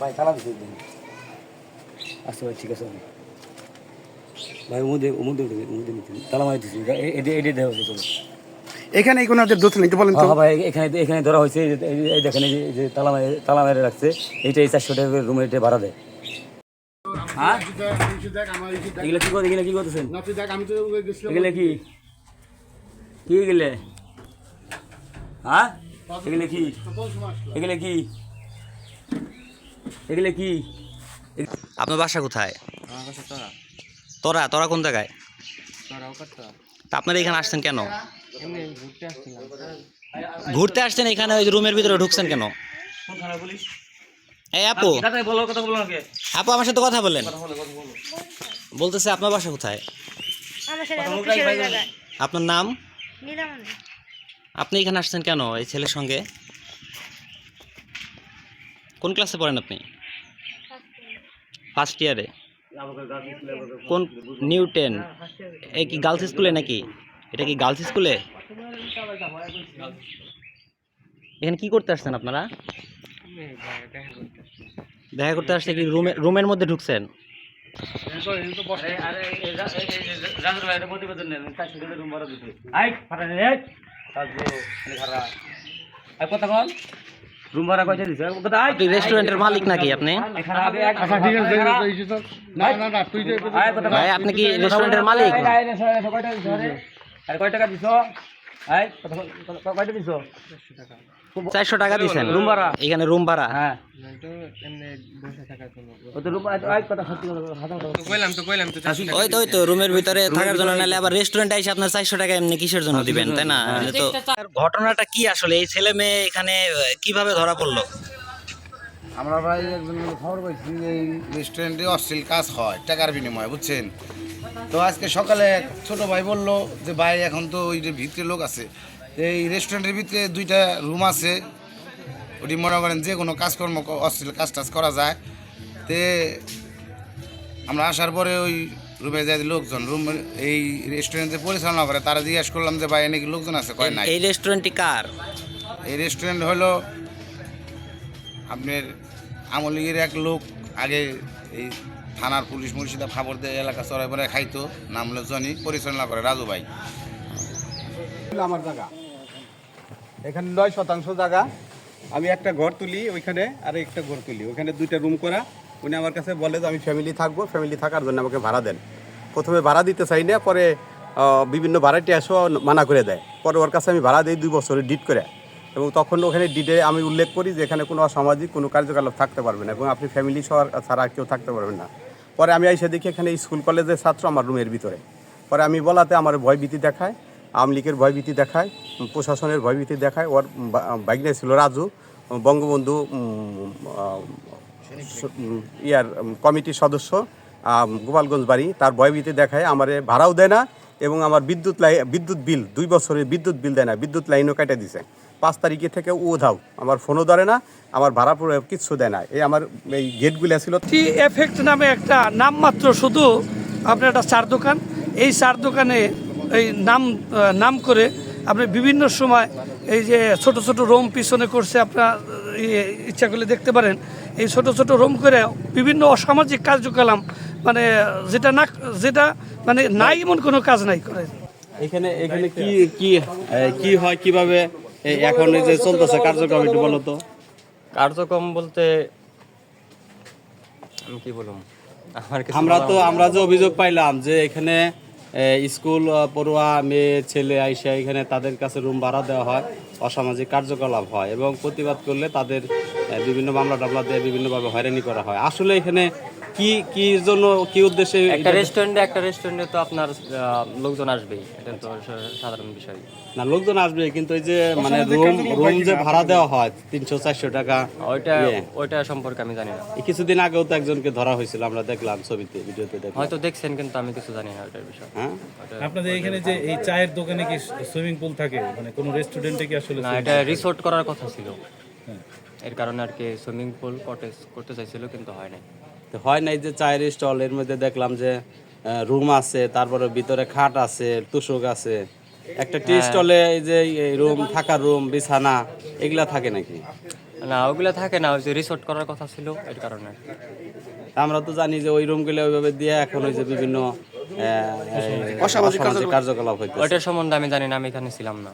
ভাই তালা দিতে দিন। আচ্ছা ভাই ঠিক আছে। ভাই উমুদে উঠে উমুদে নিতে তালা মারি দিচ্ছি এটি এটি দেওয়া হয়েছে চলো। এখানে কোনো ওদের দোষ নেই তো বলেন তো। হ্যাঁ ভাই এখানে এখানে ধরা হয়েছে এই দেখেন এই যে- তালা মারি তালা মেরে রাখছে। এইটা এই চারশো টাকা রুমে এটা ভাড়া দেয়। হ্যাঁ এগুলো কি করতে এগুলো কি করতেছেন? এগুলো কি? কি এগুলো? হ্যাঁ? এগুলো কি? এগুলো কি? এগুলো কি? আপনার বাসা কোথায়? তোরা। তোরা? কোন জায়গায়? তা আপনারা এখানে আসছেন কেন? ঘুরতে আসছেন এখানে ওই রুমের ভিতরে ঢুকছেন কেন? কোন থানা পুলিশ এই আপু। আপু আমার সাথে কথা বলেন। বলতেছে আপনার বাসা কোথায়? আপনার নাম? আপনি এখানে আসছেন কেন, এই ছেলের সঙ্গে? কোন ক্লাসে পড়েন আপনি? ফার্স্ট ইয়ারে কোন নিউ টেন এই কি গার্লস স্কুলে নাকি? এটা কি গার্লস স্কুলে এখানে কি করতে আসছেন আপনারা? দেখা করতে আসছে কি রুমে, রুমের মধ্যে ঢুকছেন? রুম ভাড়া কয়টা দিছে কথা আই আপনি রেস্টুরেন্টের মালিক নাকি আপনি আচ্ছা ঠিক আছে না না না তুই ভাই আপনি কি রেস্টুরেন্টের মালিক কয় টাকা দিছো আই কয়টা দিছো চারশো টাকা দিচ্ছেন রুম ভাড়া? এখানে রুম ভাড়া। হ্যাঁ। ও তো রুম আই কথা সত্যি কথা হাজার টাকা ওই তো ওই তো রুমের ভিতরে থাকার জন্য নাহলে আবার রেস্টুরেন্টে এসে আপনার চারশো টাকা এমনি কিসের জন্য দিবেন তাই না? হ্যাঁ। তো ঘটনাটা কি আসলে? এই ছেলে মেয়ে এখানে কীভাবে ধরা পড়ল? আমরা ভাই একজন খবর পাইছি যে এই রেস্টুরেন্টে অশ্লীল কাজ হয় টাকার বিনিময়ে বুঝছেন? তো আজকে সকালে এক ছোট ভাই বলল যে ভাই এখন তো ওই যে ভিতরে লোক আছে। এই রেস্টুরেন্টের ভিতরে দুইটা রুম আছে। ওটি মনে করেন যে কোনো কাজকর্ম অশ্লীল কাজ টাজ করা যায়। তে আমরা আসার পরে ওই রুমে যাই লোকজন রুম এই রেস্টুরেন্টে পরিচালনা করে তারা জিজ্ঞাসা করলাম যে ভাই নাকি লোকজন আছে? কয় না এই রেস্টুরেন্টটি কার? এই রেস্টুরেন্ট হলো আপনার আমলিগের এক লোক আগে এই থানার পুলিশ মুর্শিদা খবর দিয়ে এলাকা চড়াই পরে খাইতো, নাম হলো জনি, পরিচালনা করে রাজু ভাই। আমার জায়গা। এখানে নয় শতাংশ জায়গা। আমি একটা ঘর তুলি ওইখানে, আর একটা ঘর তুলি। ওইখানে দুইটা রুম করা। উনি আমার কাছে বলে যে, আমি ফ্যামিলি থাকব ফ্যামিলি থাকার জন্য আমাকে ভাড়া দেন। প্রথমে ভাড়া দিতে চাই না, পরে বিভিন্ন ভাড়াটি আসো মানা করে দেয়। পরে ওর কাছে আমি ভাড়া দিই দুই বছরে ডিট করে। এবং তখন ওখানে ডিটে আমি উল্লেখ করি যে, এখানে কোনো অসামাজিক, কোনো কার্যকলাপ থাকতে পারবে না। এবং আপনি ফ্যামিলি সহ ছাড়া কেউ থাকতে পারবেন না। পরে আমি এসে দেখি এখানে স্কুল কলেজের ছাত্র আমার রুমের ভিতরে। পরে আমি বলাতে আমার ভয়ভীতি দেখায়, আওয়ামী লীগের ভয়ভীতি দেখায়, প্রশাসনের ভয়ভীতি দেখায়, ওর বাইকনে ছিল রাজু, বঙ্গবন্ধু ইয়ার কমিটির সদস্য গোপালগঞ্জ বাড়ি, তার ভয়ভীতি দেখায়, আমারে ভাড়াও দেয় না এবং আমার বিদ্যুৎ লাই বিদ্যুৎ বিল, দুই বছরের বিদ্যুৎ বিল দেয় না, বিদ্যুৎ লাইনও কেটে দিছে। পাঁচ তারিখে থেকে ও ধাও আমার ফোনও ধরে না আমার ভাড়া পুরো কিচ্ছু দেয় না। এই আমার এই গেটগুলো ছিল টি এফেক্ট নামে একটা নামমাত্র শুধু আপনার একটা চার দোকান। এই চার দোকানে এই নাম নাম করে আপনি বিভিন্ন সময় এই যে ছোট ছোট রোম পিছনে করছে আপনার ইচ্ছা করলে দেখতে পারেন। এই ছোট ছোট রোম করে বিভিন্ন অসামাজিক কার্যকলাপ মানে যেটা না যেটা মানে নাই এমন কোনো কাজ নাই করে। এখানে এখানে কি কি কি হয় কীভাবে এখন এই যে চলতেছে কার্যক্রম একটু বলো তো। কার্যক্রম বলতে আমি কি কিছু আমরা তো আমরা যে অভিযোগ পাইলাম যে এখানে স্কুল পড়ুয়া মেয়ে ছেলে আইসা এখানে তাদের কাছে রুম ভাড়া দেওয়া হয় অসামাজিক কার্যকলাপ হয় এবং প্রতিবাদ করলে তাদের বিভিন্ন মামলা টামলা দিয়ে বিভিন্নভাবে হয়রানি করা হয়। আসলে এখানে কি কি জন্য কি উদ্দেশ্যে একটা রেস্টুরেন্টে একটা রেস্টুরেন্টে তো আপনার আহ, লোকজন আসবেই। এটা তো সাধারণ বিষয়। না লোকজন আসবে কিন্তু এই যে মানে রুম রুম যে ভাড়া দেওয়া হয় তিনশো চারশো টাকা ওইটা ইয়ে। ওইটা সম্পর্কে আমি জানি না। কিছুদিন আগেও তো একজনকে ধরা হয়েছিল আমরা দেখলাম ছবিতে ভিডিওতে দেখলাম। হয়তো দেখছেন কিন্তু আমি কিছু জানি না ওইটার বিষয়ে। হ্যাঁ? আপনাদের এখানে যে এই চায়ের দোকানে কি সুইমিং পুল থাকে? মানে কোনো রেস্টুরেন্টে কি আসলে না এটা রিসোর্ট করার কথা ছিল। এর কারণে আর কি সুইমিং পুল কটেজ করতে চাইছিল কিন্তু হয় নাই। তো হয় নাই যে চায়ের স্টল এর মধ্যে দেখলাম যে রুম আছে তারপরে ভিতরে খাট আছে তুষক আছে। একটা টি স্টলে এই যে রুম থাকার রুম বিছানা এগুলা থাকে নাকি? না ওগুলো থাকে না ওই যে রিসোর্ট করার কথা ছিল এর কারণে। আমরা তো জানি যে ওই রুমগুলো ওইভাবে দিয়ে এখন ওই যে বিভিন্ন অসামাজিক কার্যকলাপ হইতেছে। ওইটার সম্বন্ধে আমি জানি না আমি এখানে ছিলাম না।